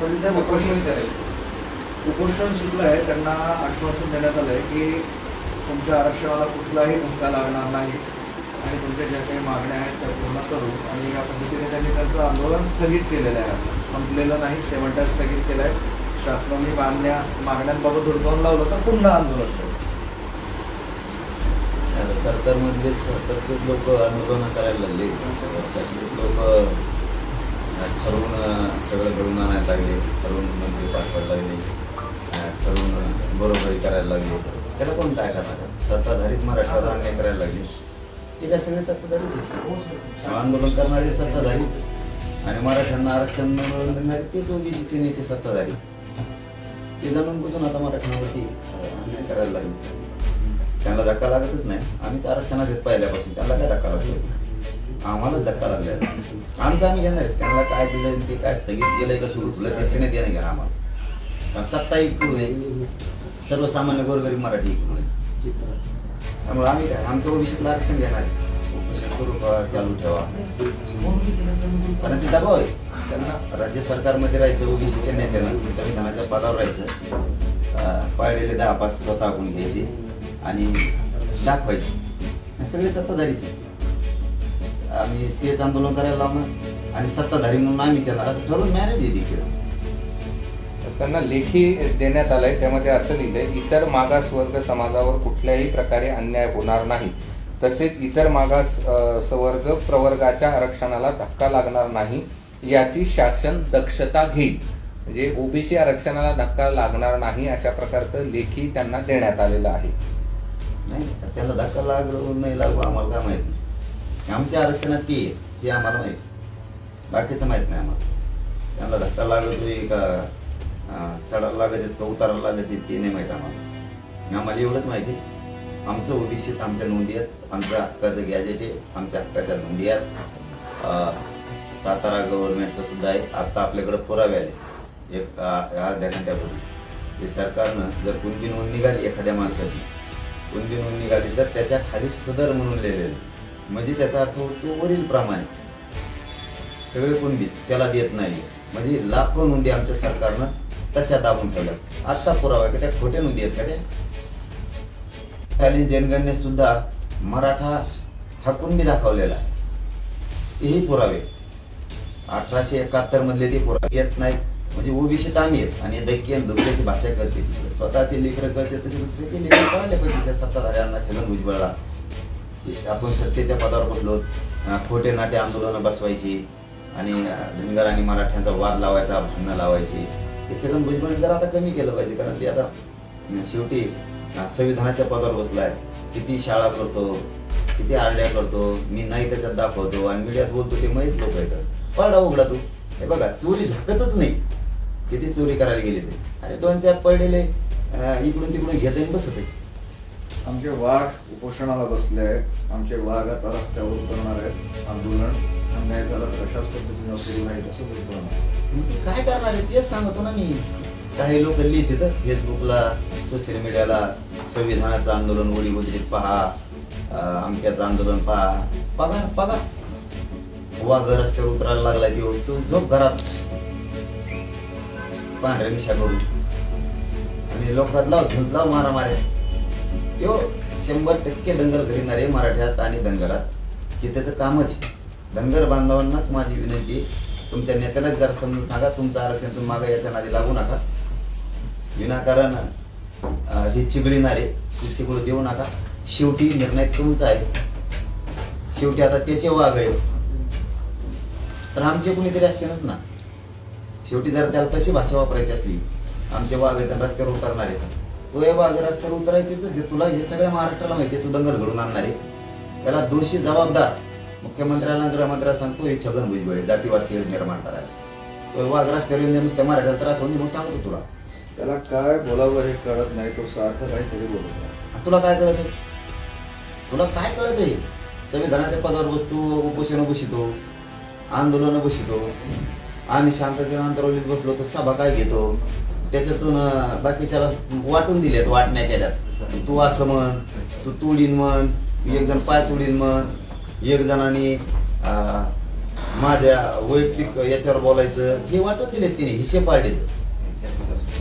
पण त्या उपोषण करेल उपोषण सुटलं आहे. त्यांना आश्वासन देण्यात आलं आहे की तुमच्या आरक्षणाला कुठलाही धक्का लागणार नाही आणि तुमच्या ज्या काही मागण्या आहेत त्या पूर्ण करू. आणि या पद्धतीने त्यांनी त्यांचं आंदोलन स्थगित केलेलं आहे. संपलेलं नाही ते म्हणतात स्थगित केलं आहे शासनाने मागण्या मागण्यांबाबत हुडकावून लावलं तर पुन्हा आंदोलन करू. सरकारमधले सरकारचे लोक आंदोलन करायला लागले. सरकारचे लोक ठरवून सगळं घडून आणायला लागले. ठरवून मंत्री पाठवायला लागले. ठरवून बरोबरी करायला लागले. त्याला कोण काय करणार? सत्ताधारीच मराठ्यावर अन्याय करायला लागले. ते काय सगळे सत्ताधारीच. आंदोलन करणारे सत्ताधारीच. आणि मराठ्यांना आरक्षण मिळवून देणारे तेच ओबीसीचे नेते सत्ताधारीच. ते जाणून बुजून आता मराठ्यांवरती अन्याय करायला लागले? त्यांना धक्का लागतच नाही. आम्हीच आरक्षणात येत पहिल्यापासून. त्यांना काय धक्का लागतो आम्हालाच धक्का लागलाय आमचं आम्ही घेणार त्यांना काय दिलं ते काय स्थगित केलंय का सुरू ठेवलं नाही देणं घेणार आम्हाला. कारण सत्ता इकडून आहे. सर्वसामान्य गोरगरीब मराठी इकडून आहे. त्यामुळे आम्ही काय आमचं ओबीसीतलं आरक्षण घेणार आहे. सुरू चालू ठेवा. कारण ते दबाव आहे. त्यांना राज्य सरकारमध्ये राहायचं ओबीसीच्या नेत्यानं संविधानाच्या पदावर राहायचं. पाळलेले दहा पाच स्वतः आपण घ्यायचे आणि दाखवायचे. आणि सगळे सत्ताधारीचे आम्ही तेच आंदोलन करायला लावणार आणि सत्ताधारी म्हणून आम्हीच येणार असं ठरवून मॅनेज आहे देखील. त्यांना लेखी देण्यात आलंय त्यामध्ये असं लिहिलंय इतर मागास वर्ग समाजावर कुठल्याही प्रकारे अन्याय होणार नाही. तसेच इतर मागास सवर्ग प्रवर्गाच्या आरक्षणाला धक्का लागणार नाही याची शासन दक्षता घेईल. म्हणजे ओबीसी आरक्षणाला धक्का लागणार नाही अशा प्रकारचं लेखी त्यांना देण्यात आलेलं आहे. नाही त्याला धक्का लागलो नाही लागू आम्हाला काय माहीत. आमच्या आरक्षणात ती आहे हे आम्हाला माहीत बाकीचं माहीत नाही आम्हाला. त्यांना धक्का लागत होई का चढायला लागत आहेत का उतारायला लागत आहेत ते नाही माहीत आम्हाला. आम्हाला एवढंच माहिती आहे. आमचं ओबीसीत आमच्या नोंदी आहेत. आमच्या हक्काचं गॅजेट आहे आमच्या हक्काच्या नोंदी आहेत. सातारा गव्हर्नमेंटचं सुद्धा आहे. आत्ता आपल्याकडे पुरावे आले. एक अर्ध्या घंट्यापूर्वी. ते सरकारनं जर कुणबी नोंद निघाली एखाद्या माणसाची कुणबी नोंद निघाली तर त्याच्याखाली सदर म्हणून लिहिलेलं म्हणजे त्याचा अर्थ होतो वरील प्रमाणे. सगळे कुणबी त्याला देत नाही म्हणजे लाखो नोंदी आमच्या सरकारनं तशा दाबून ठेवल्या. आत्ता पुरावा का त्या खोट्या नोंदी आहेत का त्या? जनगणने सुद्धा मराठा हा कुणबी दाखवलेला. तेही पुरावे. अठराशे एकाहत्तर मधले ते पुरावे येत नाहीत. म्हणजे ओबीसीत आम्ही आहेत आणि दैकी आणि दुसऱ्याची भाषा करते स्वतःचे लेकरं करते तसे दुसऱ्याचे लेकर कळाले पाहिजे. सत्ताधाऱ्यांना छगन भुजबळला. आपण सत्तेच्या पदावर बसलो खोटे नाटे आंदोलनं बसवायची आणि धनगर आणि मराठ्यांचा वाद लावायचा भांडणं लावायची हे छगन भुजबळ जर आता कमी केलं पाहिजे कारण ते आता शेवटी संविधानाच्या पदावर बसलाय. किती शाळा करतो किती आरड्या करतो मी नाही त्याच्यात दाखवतो आणि मीडियात बोलतो ते महेच लोक येतात. पडा उघडा तू. हे बघा चोरी झाकतच नाही. किती चोरी करायला गेले ते. अरे दोन चार पडलेले इकडून तिकडून घेत आणि बसत आहे. आमचे वाघ उपोषणाला बसले आहेत. आमचे वाघ आता रस्त्यावर उतरणार आहेत. आंदोलन अन्याय झाला तर अशाच पद्धतीने सुरू राहील असं ते काय करणार आहे तेच सांगतो ना मी. काही लोक लिहित तर फेसबुकला सोशल मीडियाला संविधानाचं आंदोलन ओळी उजरीत पहा. अमक्याचं आंदोलन पहा. बघा ना बघा. वाघ रस्त्यावर उतरायला लागला की हो, तू झोप घरात. पांढऱ्या निशा करून आणि लोकात लाव झुंज लाव मारा मारे तो शंभर टक्के दंगल करीणारे मराठ्यात आणि दंगलात हे त्याचं कामच धनगर बांधवांनाच माझी विनंती आहे, तुमच्या नेत्यालाच जरा समजून सांगा तुमचं आरक्षण तुम्ही मागा याच्या नादी लागू नका. विनाकारण हे चिघळीणारे हे चिघळू देऊ नका. शेवटी निर्णय तुमचा आहे. शेवटी आता त्याचे वाघ आहे तर आमचे कुणीतरी असतीलच ना. शेवटी जर त्याला तशी भाषा वापरायची असली आमचे वाघ आहेत रस्त्यावर उतरणार आहेत. तो हे वाघ रस्त्यावर उतरायचे तर जे तुला हे सगळ्या महाराष्ट्राला माहिती आहे तू दंगल घडून आणणार आहे. त्याला दोषी जबाबदार मुख्यमंत्र्यांना गृहमंत्र्याला सांगतो हे छगन भुजबळ आहे, जातीवाद केळ निर्माण करायला. तो वाघ रस्त्यावर येऊन नुसत्या मराठ्याला त्रास होऊन मग सांगतो तुला. त्याला काय बोलावं हे कळत नाही तो सारखं काहीतरी बोलत तुला काय कळत आहे? तुला काय कळत आहे? संविधानाच्या पदावर बसतो उपोषण बसितो आंदोलन बसितो आम्ही शांततेत अंतरवलीत बसलो तर सभा काय घेतो? त्याच्यातून बाकीच्याला वाटून दिलेत वाटण्या केल्यात. तू असं म्हण तू तुडीन म्हण एक जण पाय तुडीन म्हण एक जणांनी माझ्या वैयक्तिक याच्यावर बोलायचं हे वाटून दिलेत तिने हिशे पाडले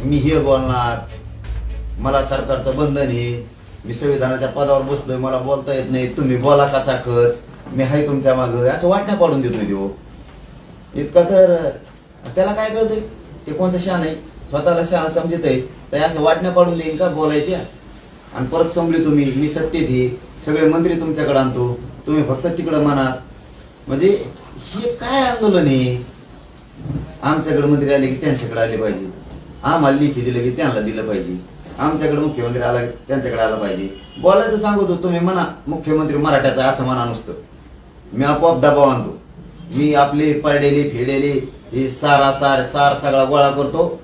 मी हे बोलणार मला सरकारचं बंधन आहे मी संविधानाच्या पदावर बसलोय मला बोलता येत नाही तुम्ही बोला का चाकच मी आहे तुमच्या मागं असं वाटण्या पाडून देतोय देऊ इतका तर त्याला काय कळतंय? ते कोणचं शान आहे? स्वतःला शान समजत आहे तर असं वाटण्या पाडून देईन का बोलायच्या? आणि परत संपली तुम्ही मी सत्तेत दे सगळे मंत्री तुमच्याकडे आणतो. तुम्ही फक्त तिकडं म्हणा. म्हणजे हे काय आंदोलन आहे आमच्याकडे मंत्री आले की त्यांच्याकडे आले पाहिजे. आम्हाला लिखी दिलं की त्यांना दिलं पाहिजे. आमच्याकडे मुख्यमंत्री आला त्यांच्याकडे आला पाहिजे. बोलायचं सांगतो तुम्ही म्हणा मुख्यमंत्री मराठ्याचा असं म्हणा नुसतं. मी आपोआप दबाव आणतो. मी आपले पडलेले फिरलेले हे सारा सार सार सगळा गोळा करतो.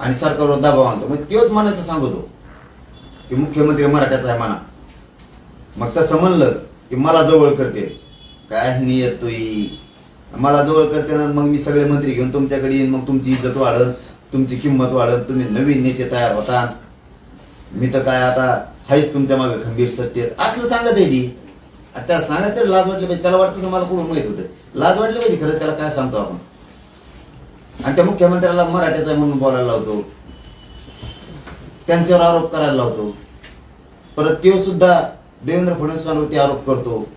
आणि सरकारवर दबाव आणतो. मग तेच म्हणायचं सांगतो. की मुख्यमंत्री मराठ्याचा आहे म्हणा. मग तसं म्हणलं की मला जवळ करते. काय नाही तुई? मला जवळ करते ना मग मी सगळे मंत्री घेऊन तुमच्याकडे येईन. मग तुमची इज्जत वाढत तुमची किंमत वाढत तुम्ही नवीन नेते तयार होता. मी तर काय आता हायच तुमच्या मागे खंबीर सत्य असलं सांगत आहे ती. त्या सांगत तरी लाज वाटली पाहिजे. त्याला वाटतं की मला कुठून माहीत होतं. लाज वाटली पाहिजे खरं त्याला काय सांगतो आपण. आणि त्या मुख्यमंत्र्याला मराठ्याचा म्हणून बोलायला लावतो. त्यांच्यावर आरोप करायला लावतो. परत तो सुद्धा देवेंद्र फडणवीसांवरती आरोप करतो.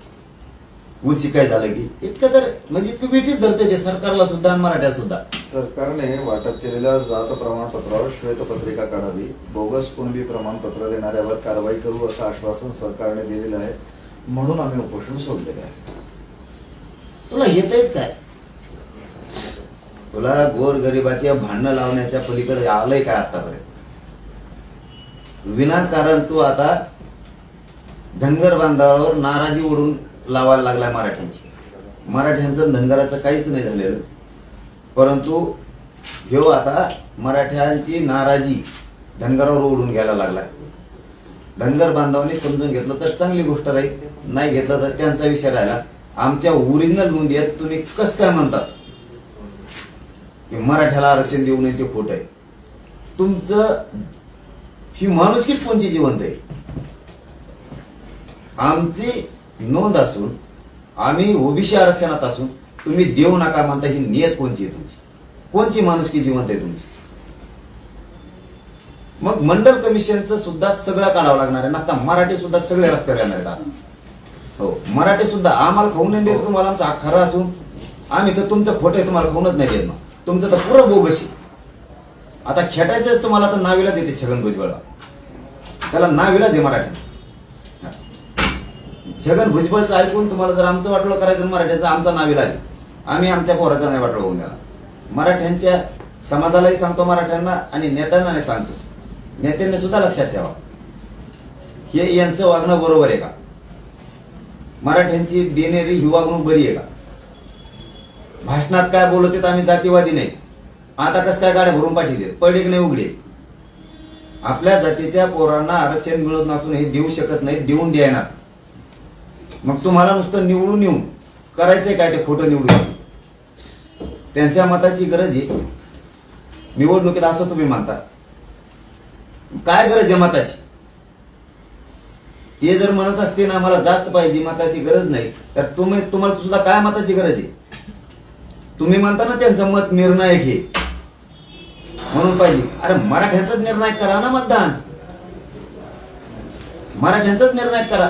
उलशी काय झालं की? इतकं तर म्हणजे इतकं वेटीच धरते ते सरकारला सुद्धा आणि मराठ्याला सुद्धा. सरकारने वाटप केलेल्या जात प्रमाणपत्रावर श्वेतपत्रिका काढावी. बोगस कुणबी प्रमाणपत्र देणाऱ्यावर कारवाई करू असं आश्वासन सरकारने दिलेलं आहे. म्हणून आम्ही उपोषण सोडलेले आहे. तुला येतच काय? तुला गोरगरिबाची भांडणं लावण्याच्या पलीकडे आलंय काय आतापर्यंत? विनाकारण तू आता धनगर बांधावर नाराजी ओढून लावायला लागलाय मराठ्यांची. मराठ्यांचं धनगराचं काहीच नाही झालेलं. परंतु ह्यो आता मराठ्यांची नाराजी धनगरावर ओढून घ्यायला लागलाय. धनगर बांधवांनी समजून घेतलं तर चांगली गोष्ट राहील. नाही घेतलं तर त्यांचा विषय राहिला. आमच्या ओरिजिनल आहेत तुम्ही कस काय म्हणतात? की मराठ्याला आरक्षण देऊ नये ते खोट आहे. तुमचं ही माणुसकीच कोणची जिवंत आहे? आमची नोंद असून आम्ही ओबीसी आरक्षणात असून तुम्ही देऊ नका म्हणता ही नियत कोणची आहे तुमची? कोणची माणुसकी जिवंत आहे तुमची? मग मंडल कमिशनचं सुद्धा सगळं काढावं लागणार आहे नसता मराठी सुद्धा सगळे रस्त्यावर येणार आहेत हो मराठी सुद्धा आम्हाला खाऊन नाही देत तुम्हाला आमचा खरं असून आम्ही तर तुमचं खोटं आहे तुम्हाला खाऊनच नाही देत मग. तुमचं तर पुरं बोगशी आता खेटायचंच तुम्हाला तर नाविला देते छगन भुजबळला त्याला नाविलाच आहे मराठ्यात छगन भुजबळचं ऐकून तुम्हाला जर आमचं वाटलं करायचं मराठ्याचं आमचा नाविलाज आहे. आम्ही आमच्या पोराचा नाही वाटलं होऊन द्याला मराठ्यांच्या समाजालाही सांगतो मराठ्यांना आणि नेत्यांना सांगतो. नेत्यांनी सुद्धा लक्षात ठेवा. हे यांचं वागणं बरोबर आहे का? मराठ्यांची देणारी ही वागणूक बरी आहे का? भाषणात काय बोलत आहेत आम्ही जातीवादी नाही. आता कसं काय गाड्या भरून पाठी देत की नाही उघडे? आपल्या जातीच्या पोरांना आरक्षण मिळत नसून हे देऊ शकत नाही देऊन द्यायना मग तुम्हाला नुसतं निवडून येऊन करायचंय काय ते खोटं निवडून त्यांच्या मताची गरज आहे. निवडणुकीत असं तुम्ही मानता. काय गरज आहे मताची? ते जर म्हणत असते ना मला जात पाहिजे मताची गरज नाही तर तुम्ही तुम्हाला सुद्धा काय मताची गरज आहे? तुम्ही म्हणता ना त्यांचं मत निर्णायक घे. म्हणून पाहिजे अरे मराठ्यांचाच निर्णायक करा ना मतदान. मराठ्यांचाच निर्णायक करा.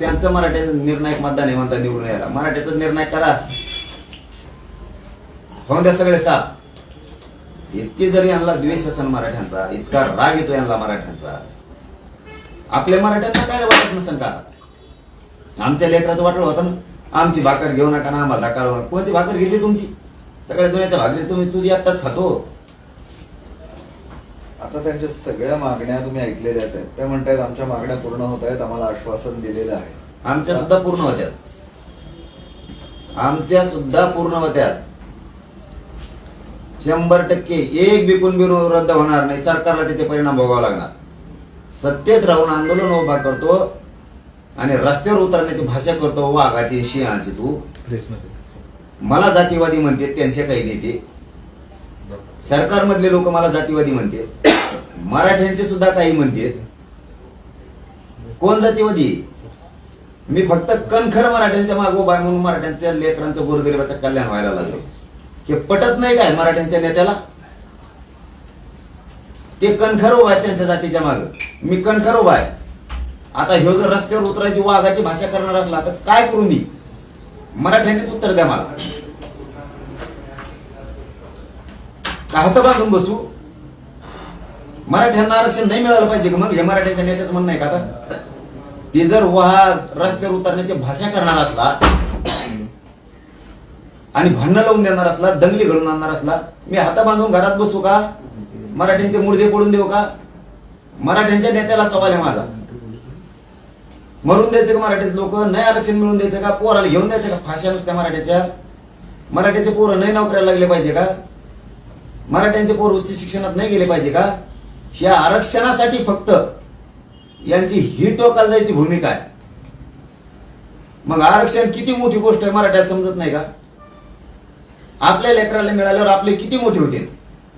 त्यांचं मराठ्याचं निर्णायक मतदान आहे म्हणता निवडून यायला. मराठ्याचा निर्णायक करा. हो द्या सगळे साप. इतके जरी यांना द्वेष असेल मराठ्यांचा इतका राग येतो यांना मराठ्यांचा. आपल्या मराठ्यांना काय वाटत नसेल का? आमच्या लेकराचं वाटलं होतं ना. आमची भाकर घेऊ नका ना आम्हाला कळवणार कोणाची भाकर घेतली तुमची? सगळ्या दुनियाच्या भाकरी तुम्ही तुझी आत्ताच खातो. आता त्यांच्या सगळ्या मागण्या तुम्ही ऐकलेल्याच आहेत. त्या म्हणतायत आमच्या मागण्या पूर्ण होत आहेत आम्हाला आश्वासन दिलेलं आहे. आमच्या सुद्धा पूर्ण होत्या आमच्या सुद्धा पूर्ण होत्या शंभर टक्के एक बी कुणबी रद्द होणार नाही. सरकारला त्याचे परिणाम भोगावे लागणार. सत्तेत राहून आंदोलन उभा करतो आणि रस्त्यावर उतरण्याची भाषा करतो. वाघाची शिंहाची तू. मला जातीवादी म्हणते त्यांचे काही नेते. सरकारमधले लोक मला जातीवादी म्हणते. मराठ्यांचे सुद्धा काही म्हणते. कोण जातीवादी? मी फक्त कणखर मराठ्यांच्या मागो बाय म्हणून मराठ्यांच्या लेकरांचं गोरगरिबाचं कल्याण व्हायला लागलं हे पटत नाही काय मराठ्यांच्या नेत्याला? ते कणखर उभा आहेत त्यांच्या जातीच्या माग. मी कणखर उभा आहे. आता ह्यो जर रस्त्यावर उतरायची वाघाची भाषा करणार असला तर काय करू मी? मराठ्यांनीच उत्तर द्या मला. का हात बांधून बसू? मराठ्यांना आरक्षण नाही मिळालं पाहिजे का मग? हे मराठ्यांच्या नेत्याचं म्हणणं आहे का आता? ते जर वाहा रस्त्यावर उतरण्याची भाषा करणार असला आणि भांडणं लावून देणार असला दंगली घडून आणणार असला मी हात बांधून घरात बसू का? मराठ्यांचे मुडदे पडून देऊ का? मराठ्यांच्या नेत्याला सवाल आहे माझा. मरून द्यायचं का मराठीचे लोक? नाही आरक्षण मिळून द्यायचं का? पोराला घेऊन द्यायचं का? फाश्या नुसत्या मराठ्याच्या मराठ्याचे पोरं नाही नोकऱ्याला लागले पाहिजे का? मराठ्यांचे पोर उच्च शिक्षणात नाही गेले पाहिजे का? ह्या आरक्षणासाठी फक्त यांची ही टोकाला जायची भूमिका आहे. मग आरक्षण किती मोठी गोष्ट आहे मराठ्यात समजत नाही का? आपल्या लेकराला मिळाल्यावर आपले किती मोठे होतील?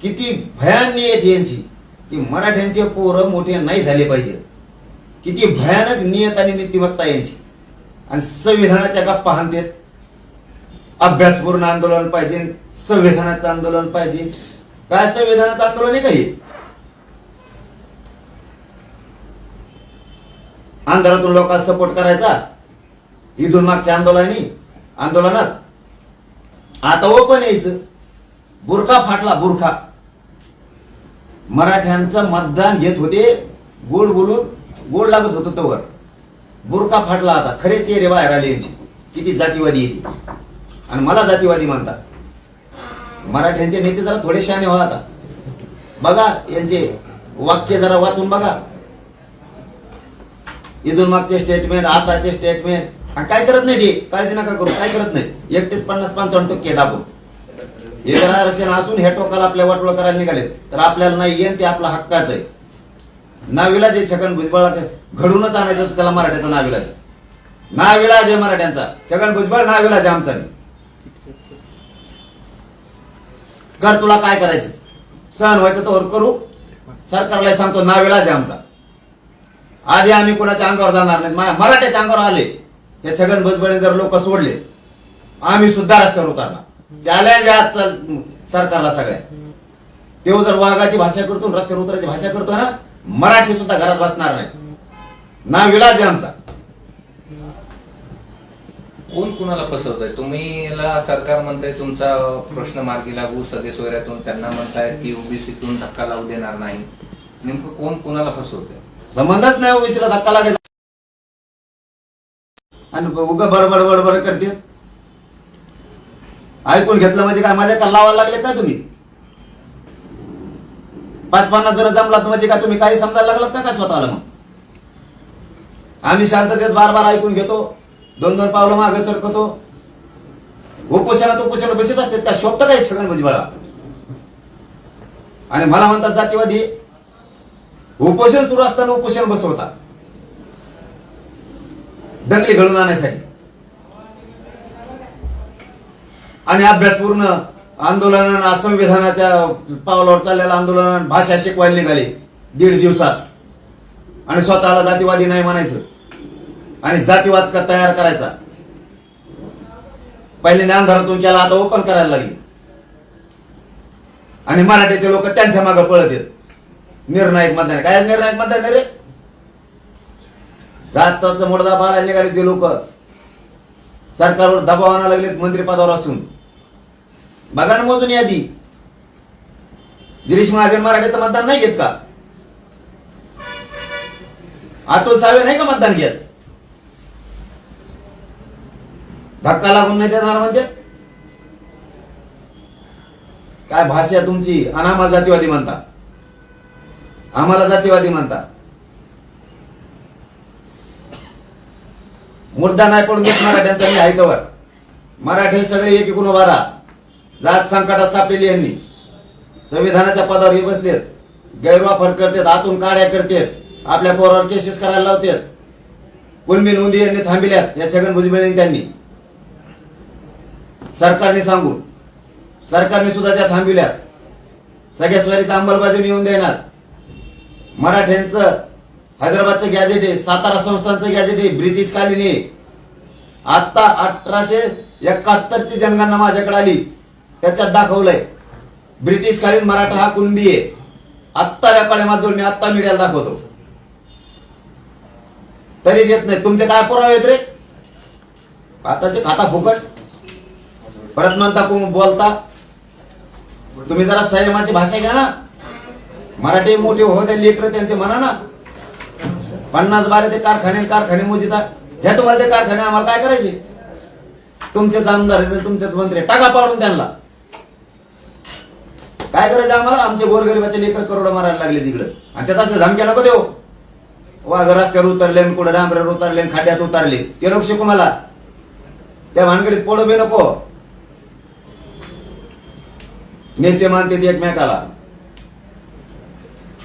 किती भयान नियत यांची? की मराठ्यांचे पोरं मोठे नाही झाले पाहिजे किती भयानक नियत आणि नीतिमत्ता यांची. आणि संविधानाच्या गप्पा हानतेत अभ्यासपूर्ण आंदोलन पाहिजे संविधानाचं आंदोलन पाहिजे. काय संविधानाचं आंदोलन आहे का हे? आंध्रातून लोकांना सपोर्ट करायचा? इथून मागच्या आंदोलनाने आंदोलनात. आता ओपन यायचं. बुरखा फाटला बुरखा. मराठ्यांचं मतदान घेत होते गोड बोलून. गोड लागत होतं तवर. बुरका फाटला आता खरे चेहरे बाहेर आले यांची. किती जातीवादी येते आणि मला जातीवादी म्हणतात मराठ्यांचे नेते जरा थोडे शहाणे व्हा आता. बघा यांचे वाक्य जरा वाचून बघा. इथून मागचे स्टेटमेंट आताचे स्टेटमेंट आणि काय करत नाही ते काळजी नका करू. काय करत नाही एकटेच पन्नास पंचावन्न टक्के दाबून हे जर आरक्षण असून हे टोकाला आपल्या वाटोळ करायला निघाले तर आपल्याला नाही येईन ते आपला हक्काच आहे. नाविलाज आहे छगन भुजबळ घडूनच आणायचं त्याला मराठ्याचा नाविलाज नाविलाज आहे मराठ्यांचा. छगन भुजबळ नाविलाज आहे आमचा कर तुला काय करायचं? सहन व्हायचं तर करू. सरकारला सांगतो नाविलाज आहे आमचा. आधी आम्ही कोणाच्या अंगावर जाणार नाही. मराठ्याच्या अंगावर आले. त्या छगन भुजबळ जर लोक सोडले आम्ही सुद्धा रस्त्यावर उतरणार. चॅलेंज आहे सरकारला सगळ्या. तेव्हा जर वाघाची भाषा करतो रस्त्यावर उतरायची भाषा करतो ना मराठी सुद्धा घरात बसणार नाही. ना विलाज आहे आमचा कोण कुणाला फसवतंय? तुम्ही सरकार म्हणताय तुमचा प्रश्न मार्गी लागू सदस्य वगैरेतून त्यांना म्हणताय की ओबीसीतून धक्का लावू देणार नाही. नेमकं कोण कुणाला फसवतंय? संबंधच नाही ओबीसीला धक्का लागायचा. आणि उगा बडबड बडबड करते ऐकून घेतलं म्हणजे काय? माझ्या लावायला लागले काय तुम्ही? पाच पन्नास जर जमलात म्हणजे का तुम्ही काही समजायला लागलात का? काय स्वतःला मग? आम्ही शांततेत बार बार ऐकून घेतो. दोन दोन पावलं मागे सरकतो. उपोषणात उपोषण बसत असतात का? शोभत काही छगन भुजबळा आणि मला म्हणतात जातीवादी उपोषण सुरू असताना उपोषण बसवतात दंगली घडून आणण्यासाठी आणि अभ्यासपूर्ण आंदोलन संविधानाच्या पावलावर चाललेलं आंदोलन भाषा शिकवायला निघाली. दीड दिवसात. आणि स्वतःला जातीवादी नाही म्हणायचं. आणि जातीवाद का तयार करायचा? पहिले ज्ञानधारातून केला आता ओपन करायला लागली. आणि मराठीचे लोक त्यांच्या मागे पळत येत निर्णायक मतदान. काय निर्णायक मतदान रे? जातचा मोडदा बाळायला निघाले ते लोक. सरकारवर दबाव आणायला लागलेत मंत्रिपदावर असून. बघा ना मोजून यादी गिरीश महाजन मराठीचं मतदान नाही घेत का? अतुल सावे नाही का मतदान घेत? धक्का लागून नाही देणार म्हणजे? काय भाषा तुमची आणि आम्हाला जातीवादी म्हणता? आम्हाला जातीवादी म्हणता? मुद्दा नाही पडून देत मराठ्यांचा मी ऐकवर मराठे सगळे एकीकडून उभा राहा जात संकटात सापडली यांनी. संविधानाच्या पदावर हे बसलेत. गैरवापर करतात आतून काड्या करतात. आपल्या पोरावर केसेस करायला लावतात. कुलमी नोंदी यांनी थांबिल्यात. या छगन भुजबळ त्यांनी. सरकारने सांगून. सरकारने सुद्धा त्या थांबिल्यात. सगळ्या स्वारीचं अंमलबजावणी येऊन देणार. मराठ्यांचं हैदराबादचं गॅजेट आहे सातारा संस्थांचं गॅजेट आहे ब्रिटिश कालीन आहे. आत्ता अठराशे एकाहत्तरची जनगणना माझ्याकडे आली. त्याच्यात दाखवलंय. ब्रिटिश कालीन मराठा हा कुणबी आहे. आत्ता रेकॉर्ड माझं मी आत्ता मीडियाला दाखवतो. तरी देत नाही. तुमचे काय पुरावे आहेत रे? आताचे खाता फुकट. परत म्हणता बोलता? तुम्ही जरा संयमाची भाषा घ्या ना. मराठी मोठे होते लेकर त्यांचे म्हणा ना. पन्नास बारा ते कारखाने कारखाने मोजिता. ह्या तुम्हाला ते कारखाने आम्हाला काय करायचे? तुमचेच आमदार आहेत, तुमचेच मंत्री टाका पाडून त्यांना. काय करायचं आम्हाला? आमचे गोरगरिबाचे लेकर करोड मारायला लागले तिकडं आणि त्यात धमक्या नको देऊ. वाघ रस्त्यावर उतरले कुठं डांबऱ्यावर उतरले खाड्यात उतरले. ते नको शिकू मला. त्या भानगडीत पोळं बी नको. नेते मानते ते एकमेकाला.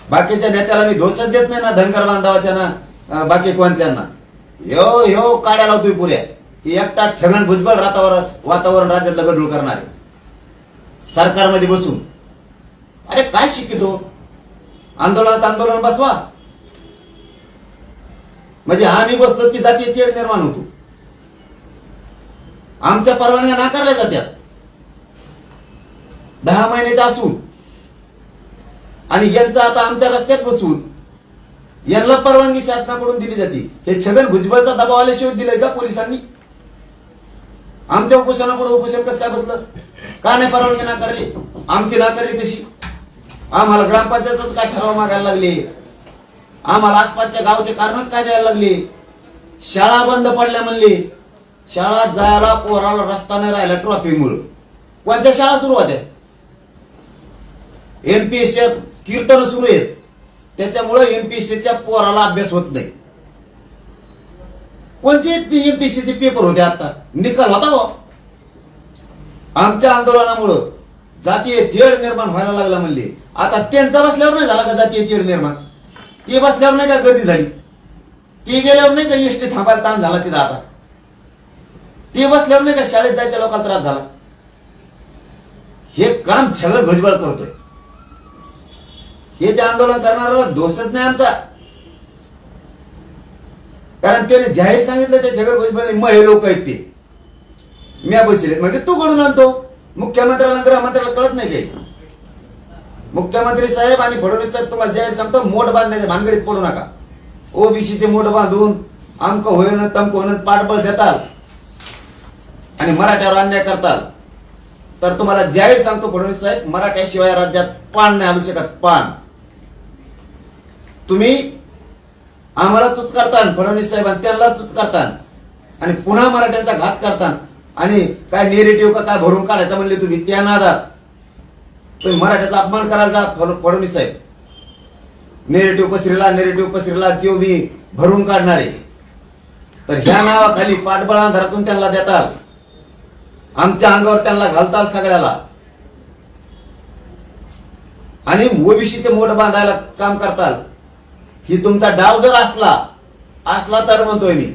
बाकीच्या नेत्याला मी दोषच देत नाही ना धनगर बांधवाच्या ना बाकी कोणत्यांना यो यो काड्या लावतोय पुऱ्या. ही एकटा छगन भुजबळ रातावर वातावरण राज्यात गडूळ करणार. सरकारमध्ये बसून. अरे काय शिकितो आंदोलनात आंदोलन बसवा. म्हणजे आम्ही बसलो की जातीय तेढ निर्माण होतो. आमच्या परवानग्या नाकारल्या जात्यात. दहा महिन्याच्या असून. आणि यांचं आता आमच्या रस्त्यात बसून यांना परवानगी शासनाकडून दिली जाते. हे छगन भुजबळचा दबाव आल्याशिवाय दिलाय का पोलिसांनी? आमच्या उपोषणापुढे उपोषण कसं काय बसलं? का नाही परवानगी नाकारली? आमची नाकारली तशी? आम्हाला ग्रामपंचायत काय ठराव मागायला लागले? आम्हाला आसपासच्या गावचे कारणच काय द्यायला लागले? शाळा बंद पडल्या म्हणले. शाळा जायला पोराला रस्ता नाही राहिला ट्रॉफिकमुळं कोणत्या शाळा सुरू होत्या? एमपीएसच्या कीर्तन सुरू आहेत. त्याच्यामुळे एमपीएससीच्या पोराला अभ्यास होत नाही. कोणते एमपीएससीचे पेपर होते आता? निकाल होता बा आमच्या आंदोलनामुळं. जातीय तेढ निर्माण व्हायला लागला म्हणले. आता त्यांचा बसल्यावर नाही झाला का जातीय तेढ निर्माण? ते बसल्यावर नाही का गर्दी झाली? ते गेल्यावर नाही का एसटी थांबायला ताण झाला तिथं आता? ते बसल्यावर नाही का शाळेत जायच्या लोकांना त्रास झाला? हे काम छगन भजबळ करतोय. हे ते आंदोलन करणारा दोषच नाही आमचा. कारण त्याने जाहीर सांगितलं त्या छगन भुजबळने मग हे लोक आहेत ते. म्या बसले म्हणजे तू कडून आणतो? मुख्यमंत्र्याला गृहमंत्र्याला कळत नाही काही. मुख्यमंत्री साहेब आणि फडणवीस साहेब तुम्हाला जाहीर सांगतो मोठ बांधण्याच्या भानगडीत पडू नका. ओबीसीचे मोठ बांधून आमक होईन तमक होईन पाठबळ देताल आणि मराठ्यावर अन्याय करताल. तर तुम्हाला जाहीर सांगतो फडणवीस साहेब मराठ्याशिवाय राज्यात पान नाही आलू शकत पान. तुम्ही आम्हाला चूच करतान फडणवीस साहेब आणि त्यांना चूच करतान. आणि पुन्हा मराठ्यांचा घात करतान. आणि काय नेरेटिव्ह का काय भरून काढायचं म्हणले तुम्ही? त्या नादात. तुम्ही मराठ्याचा अपमान करायला जा फडणवीस साहेब. नेरेटिव्ह पसरीला नेरेटिव्ह पसरीला त्यो मी भरून काढणार. आहे तर ह्या नावाखाली पाठबळांधारातून त्यांना देताल. आमच्या अंगावर त्यांना घालताल सगळ्याला. आणि ओबीसीचे मोठ बांधायला काम करताल. ही तुमचा डाव जर असला असला तर म्हणतोय मी.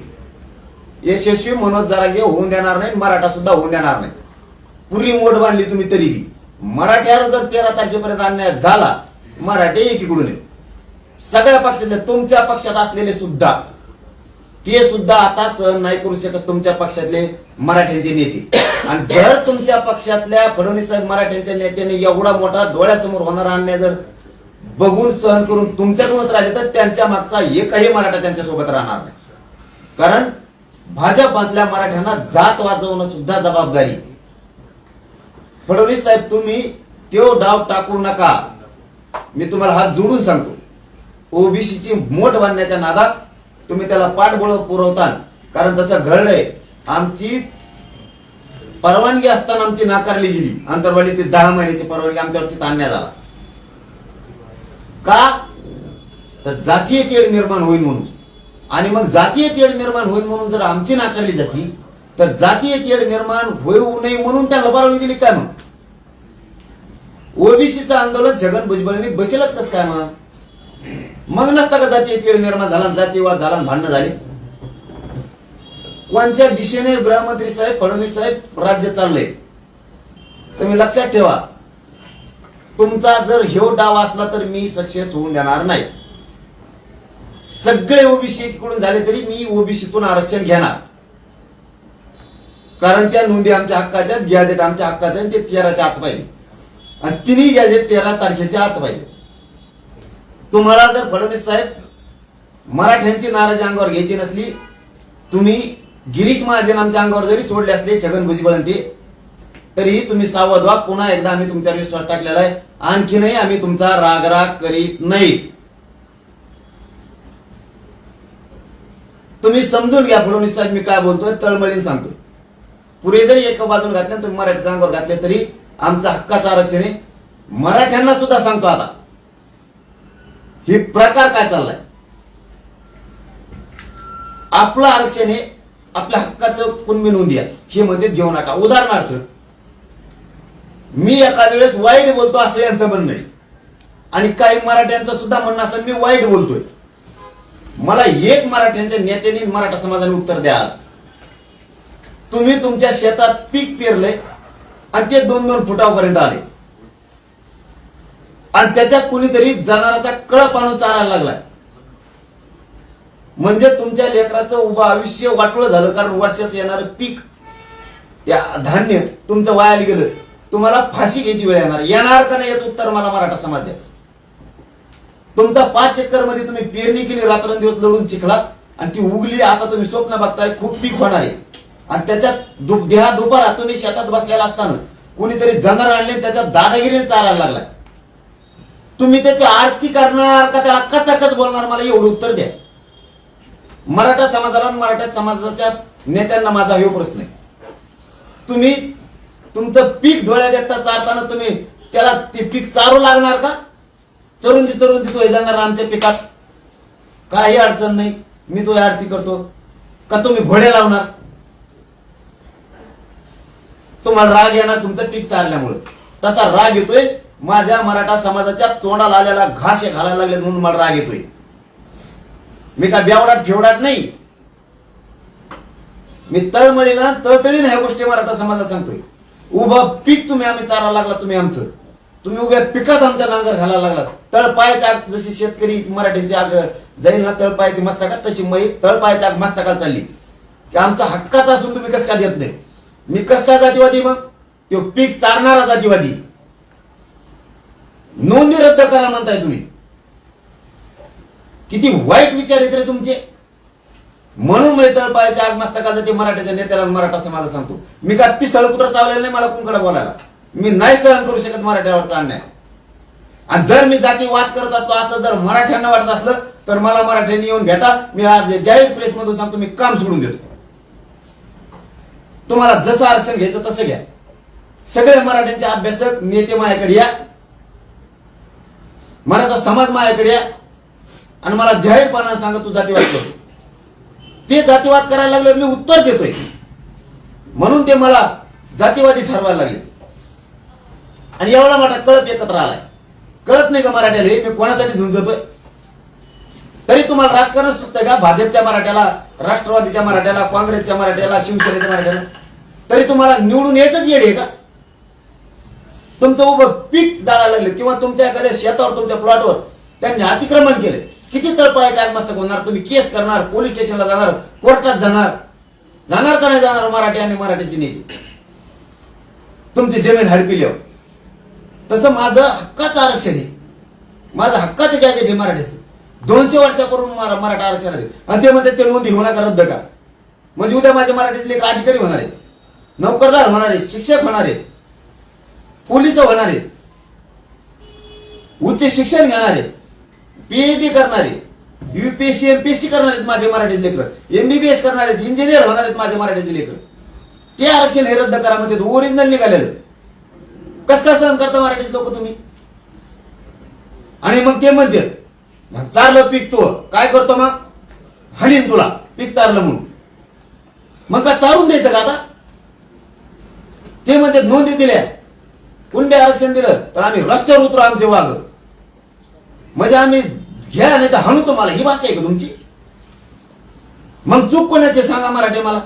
यशस्वी मनोज जरागे होऊन देणार नाही मराठा सुद्धा होऊन देणार नाही. पुरी मोठ बांधली तुम्ही तरीही मराठ्यावर जर तेरा तारखेपर्यंत अन्याय झाला मराठे एकीकडून सगळ्या पक्षातले तुमच्या पक्षात असलेले सुद्धा ते सुद्धा आता सहन नाही करू शकत तुमच्या पक्षातले मराठ्यांचे नेते. आणि जर तुमच्या पक्षातल्या फडणवीस साहेब मराठ्यांच्या नेत्याने एवढा मोठा डोळ्यासमोर होणारा अन्याय जर बघून सहन करून तुमच्याकडूनच राहिले तर त्यांच्या मागचा एकही मराठा त्यांच्यासोबत राहणार नाही. कारण भाजपमधल्या मराठ्यांना जात वाजवणं सुद्धा जबाबदारी. फडणवीस साहेब तुम्ही तो डाव टाकू नका. मी तुम्हाला हात जोडून सांगतो. ओबीसीची मोठ बांधण्याच्या नादात तुम्ही त्याला पाठबळ पुरवता कारण तसं घडलंय. आमची परवानगी असताना आमची नाकारली गेली. आंतरवाडी ते दहा महिन्याची परवानगी आमच्यावरती अन्याय झाला. का? तर जातीय तेढ निर्माण होईल म्हणून. आणि मग जातीय तेढ निर्माण होईल म्हणून जर आमची नाकारली जाती तर जातीय तेढ निर्माण होऊ नये म्हणून त्या परवानगी दिली काय मग? ओबीसीचं आंदोलन छगन भुजबळांनी बसेलच कस काय मग? मग नसता का जातीय तेढ निर्माण झाला जातीवाद झाला भांडणं झाले? कोणत्या दिशेने गृहमंत्री साहेब फडणवीस साहेब राज्य चाललंय? तुम्ही लक्षात ठेवा. तुमचा जर ह्यो डाव असला तर मी सक्सेस होऊन देणार नाही. सगळे ओबीसी कडून झाले तरी मी ओबीसीतून आरक्षण घेणार. कारण त्या नोंदी आमच्या हक्काच्या गॅजेट आमच्या हक्काच्या ते तेराच्या आत पाहिजे. आणि तिन्ही गॅजेट तेरा तारखेच्या आत पाहिजे. तुम्हाला जर फडणवीस साहेब मराठ्यांची नाराजी अंगावर घ्यायची नसली तुम्ही गिरीश महाजन आमच्या अंगावर जरी सोडले असले छगन भुजबळ ते तरीही तुम्ही सावध व्हा. पुन्हा एकदा आम्ही तुमच्यावर विश्वास टाकलेला आहे. आणखीनही आम्ही तुमचा रागराग करीत नाही. तुम्ही समजून घ्या फडणवीस साहेब मी काय बोलतोय तळमळीने सांगतो पुढे जरी एका बाजून घातल्या तुम्ही मराठीच्या अंगावर घातले तरी आमचा हक्काचं आरक्षण आहे. मराठ्यांना सुद्धा सांगतो आता. हे प्रकार काय चाललाय? आपलं आरक्षण हे आपल्या हक्काचं कुणबी नोंद द्या हे मध्ये घेऊ नका. उदाहरणार्थ मी एखाद्या वेळेस वाईट बोलतो असं यांचं म्हणणं आहे. आणि काही मराठ्यांचं सुद्धा म्हणणं असं मी वाईट बोलतोय. मला एक मराठ्यांच्या नेत्याने मराठा समाजाने उत्तर द्या. तुम्ही तुमच्या शेतात पीक पेरले आणि ते दोन दोन फुटापर्यंत आले. आणि त्याच्यात कुणीतरी जनावराचा कळप आणून चालायला लागलाय. म्हणजे तुमच्या लेकराचं उभं आयुष्य वाटलं झालं कारण वर्षाचं येणारं पीक त्या धान्य तुमचं वायाला गेलं. तुम्हाला फाशी घ्यायची वेळ येणार. येणार का नाही याचं उत्तर मला मराठा समाज द्या. तुमचा पाच एकरमध्ये तुम्ही पेरणी केली रात्रंदिवस लढून चिखलात आणि ती उगली आता तुम्ही स्वप्न बघताय खूप पीक होणार आहे. आणि त्याच्यात दु- देहा दुपारा तुम्ही शेतात बसलेला असताना कोणीतरी जनावर आणले त्याच्या दादागिरीने चारायला लागलाय. तुम्ही त्याची आरती करणार का त्याला कचाकच बोलणार? मला एवढं उत्तर द्या. मराठा समाजाला मराठा समाजाच्या नेत्यांना माझा हा प्रश्न आहे. तुम्ही तुमचं पीक डोळ्यात एकता चारताना तुम्ही त्याला ते पीक चारू लागणार का? चरून ती चरून ती तो जाणार आमच्या पिकात. काही अडचण नाही. मी तो आरती करतो. का तुम्ही घोडे लावणार? तुम्हाला राग येणार तुमचं पीक चारल्यामुळे तसा राग येतोय. माझ्या मराठा समाजाच्या तोंडाला आलेला घास घालायला लागले म्हणून मला राग येतोय. मी का बेवडाट ठेवडात नाही. मी तळमळीला तळतळीने ह्या गोष्टी मराठा समाजाला सांगतोय. उभं पीक तुम्ही आम्ही चारा लागला तुम्ही आमचं. तुम्ही उभ्या पिकात आमच्या नांगर घालायला लागला तळपायाच्या आग जशी शेतकरी मराठ्यांची आग जाईल ना तळपायाची मस्तकात तशी मै तळपायाची आग मस्तकात चालली. की आमचा हक्काचा असून तुम्ही कस का देत नाही? मी कस काय जातीवादी मग? तो पीक चारणारा जातीवादी. नोंदी रद्द करा म्हणताय तुम्ही. किती वाईट विचार येत रे तुमचे. म्हणून मी तळपायाच्या आग मस्तकाचं ते मराठ्याच्या नेत्याला मराठा समाजाला सांगतो. मी का पिसळ कुत्र चावलेलं नाही मला कोणकडे बोलायला. मी नाही सहन करू शकत मराठ्यावरचा अन्याय. आणि जर मी जातीवाद करत असतो असं जर मराठ्यांना वाटत असलं तर मला मराठ्यांनी येऊन भेटा. मी आज जाहीर प्रेस मधून सांगतो मी काम सोडून देतो. तुम्हाला जसं आरक्षण घ्यायचं तसं घ्या. सगळे मराठ्यांचे अभ्यासक नेते माझ्याकडे या. मराठा समाज माझ्याकडे या. आणि मला जाहीरपणा सांगा तू जातीवाद करतो ते जातीवाद करायला लागले मी उत्तर देतोय. म्हणून ते मला जातीवादी ठरवायला लागले. आणि एवढा मोठा कळप एकत्र आलाय. कळत नाही का मराठ्याला? हे मी कोणासाठी झुंजतोय तरी तुम्हाला राजकारण सुचतंय का? भाजपच्या मराठ्याला राष्ट्रवादीच्या मराठ्याला काँग्रेसच्या मराठ्याला शिवसेनेच्या मराठ्याला? तरी तुम्हाला निवडून यायचंच येड आहे का? तुमचं उभं पीक जाळायला लागलं किंवा तुमच्या एखाद्या शेतावर तुमच्या प्लॉटवर त्यांनी अतिक्रमण केले. किती तळपळायचं आत्मस्तक होणार? तुम्ही केस करणार पोलीस स्टेशनला जाणार कोर्टात जाणार. जाणार का नाही जाणार मराठी आणि मराठीची नेते? तुमची जमीन हडपिल्यावर तसं माझं हक्काचं आरक्षण आहे. माझं हक्काचं गॅजेट आहे मराठीचं. दोनशे वर्षापूर्वी मरा- मराठा आरक्षण आहे. आणि ते म्हणते ते नोंदी होणार का रद्द का म्हणजे उद्या माझे मराठीतले एक अधिकारी होणार आहेत. नोकरदार होणार आहेत शिक्षक होणार आहेत. पोलीस होणार आहेत. उच्च शिक्षण घेणार आहेत. पीएचडी करणार आहेत. युपीएससी एमपीएससी करणार आहेत माझे मराठीचे लेकर. एमबीबीएस करणार आहेत. इंजिनियर होणार आहेत माझे मराठीचे लेकर. ते आरक्षण हे रद्द करा म्हणते ओरिजिनल निघालेलं. कस काय सहन करता मराठीचे लोक तुम्ही? आणि मग ते म्हणते चारलं पीक तू काय करतो मग? हलीन तुला पीक चारलं म्हणून. मग का चारून द्यायचं का आता? ते म्हणते नोंदी दिल्या. कुंडे आरक्षण दिलं तर आम्ही रस्त्यावर उतरू आमचे वाघ. म्हणजे आम्ही घ्या नाही तर हाणू तुम्हाला. ही भाषा आहे का तुमची? मग चूक कोणाचे सांगा मराठी मला.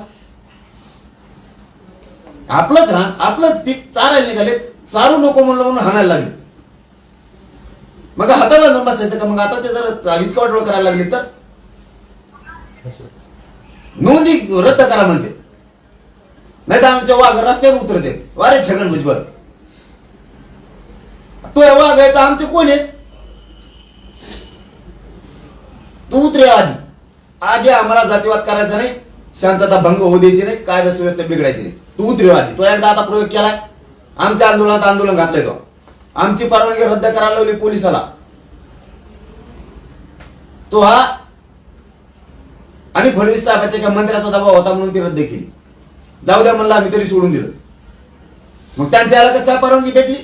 आपलंच रान आपलंच पीक चारायला निघाले चालू नको म्हणलं म्हणून हाणायला लागली. मग हाताला जाऊन बसायचं का? मग आता ते जर इतकं वाटवळ करायला लागली तर? नोंदी रद्द करा म्हणते. नाही तर आमच्या वाघ रस्त्यावर उतरते. वारे छगन भुजबळ. तो हे वाघ आहे तर आमचे कोण आहे तू उतरे आधी. आधी आम्हाला जातीवाद करायचा नाही. शांतता भंग होऊ द्यायची नाही. कायदा सुव्यवस्था बिघडायची नाही. तू उतरे आधी. तो एकदा आता प्रयोग केलाय. आमच्या आंदोलनात आंदोलन घातलंय तो. आमची परवानगी रद्द करायला लावली पोलिसाला. तो हा आणि फडणवीस साहेबाच्या एका मंत्र्याचा दबाव होता म्हणून ती रद्द केली. जाऊ द्या म्हणलं आम्ही तरी सोडून दिलं. मग त्यांच्या याला कसं परवानगी भेटली?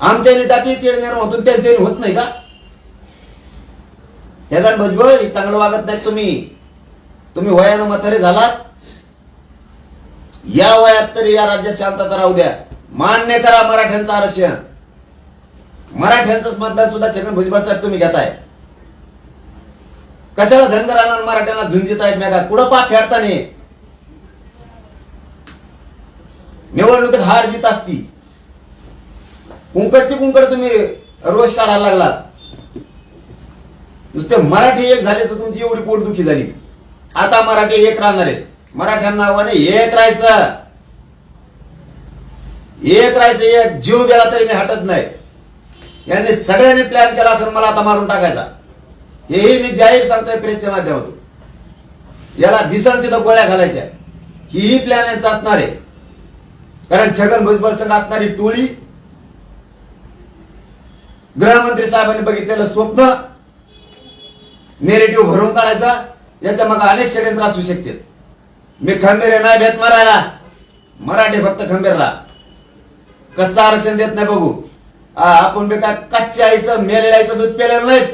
आमच्या जाती तेळ निर्माण होतो त्यांच्या होत नाही का? त्याचा भजबळ चांगलं वागत नाही तुम्ही. तुम्ही वयानं म्हातारे झालात. या वयात तरी या राज्यात शांतता राहू द्या. मान्य करा मराठ्यांचं आरक्षण. मराठ्यांचंच मतदान सुद्धा छगन भुजबळ साहेब तुम्ही घेताय. कशाला धनगरांना मराठ्यांना झुंजीत आहेत मेघा कुठं पाप फेडताना निवडणुकीत हार जीत असती. कुंकडची कुंकड तुम्ही रोष काढायला लागला नुसते मराठी एक झाले तर तुमची एवढी पोटदुखी झाली. आता मराठी एक राहणार आहेत मराठ्यांना आव्हाने एक राहायचं. एक राहायचं एक जीव गेला तरी मी हटत नाही. यांनी सगळ्यांनी प्लॅन केला असून मला आता मारून टाकायचा. हेही मी जाहीर सांगतोय प्रेसच्या माध्यमातून. याला दिसन तिथं गोळ्या घालायच्या. हीही प्लॅन यांचा असणार आहे. कारण छगन भुजबळ संघ असणारी टोळी गृहमंत्री साहेबांनी बघितलेलं स्वप्न नेरेटिव्ह भरून काढायचा. याच्या मग अनेक षडयंत्र असू शकतील. मी खंबीर आहे नाही भेट मरायला. मराठी फक्त खंबीरला. कसं आरक्षण देत नाही बघू. आपण बी काय कच्च्या आईचं मेलेल्या आईचं दूध पेलेलं नाहीत.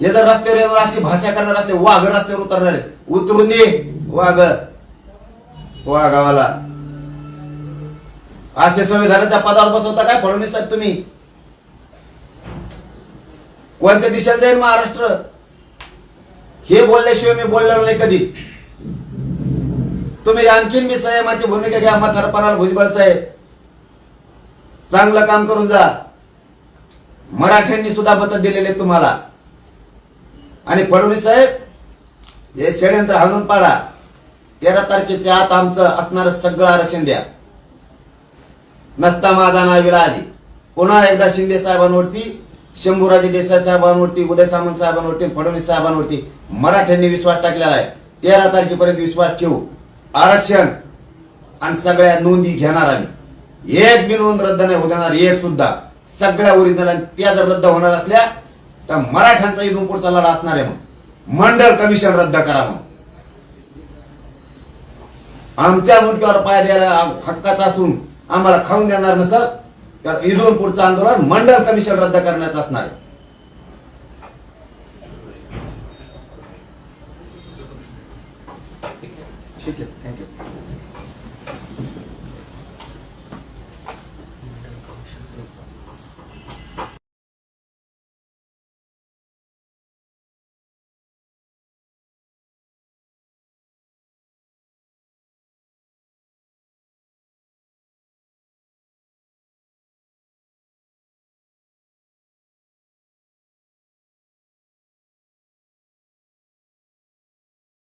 हे जर रस्त्यावर येणार अशी भाषा करणार असले वाघ रस्त्यावर उतरणार उतरून दे वाघ. वाघावाला असे संविधानाच्या पदावर बसवता काय फडणवीस साहेब तुम्ही? कोणत्या दिशेला जाईल महाराष्ट्र? हे बोलल्याशिवाय मी बोललेलो नाही कधीच. तुम्ही आणखीन मी संयमाची भूमिका घ्या म्हातारपणाला भुजबळ साहेब. चांगलं काम करून जा. मराठ्यांनी सुद्धा मत दिलेले तुम्हाला. आणि फडणवीस साहेब हे षडयंत्र हाणून पाडा. तेरा तारखेच्या आत आमचं असणारं सगळं आरक्षण द्या. नसता माझा नाव विलाजी पुन्हा एकदा शिंदे साहेबांवरती शंभूराजे देसाई साहेबांवरती उदय सामंत साहेबांवरती फडणवीस साहेबांवरती मराठ्यांनी विश्वास टाकलेला आहे. तेरा तारखेपर्यंत विश्वास ठेवू. आरक्षण आणि सगळ्या नोंदी घेणार आम्ही. एक बी नोंद रद्द नाही होणार देणार एक सुद्धा. सगळ्या ओरिजिनल त्या जर रद्द होणार असल्या तर मराठ्यांचा इथून पुढचा लढा असणार आहे मग मंडळ कमिशन रद्द करा मग आमच्या मुलग्यावर पाय द्यायला हक्काचा असून आम्हाला खाऊन देणार नसल तर इथून पुढचं आंदोलन मंडळ कमिशन रद्द करण्याचं असणार आहे.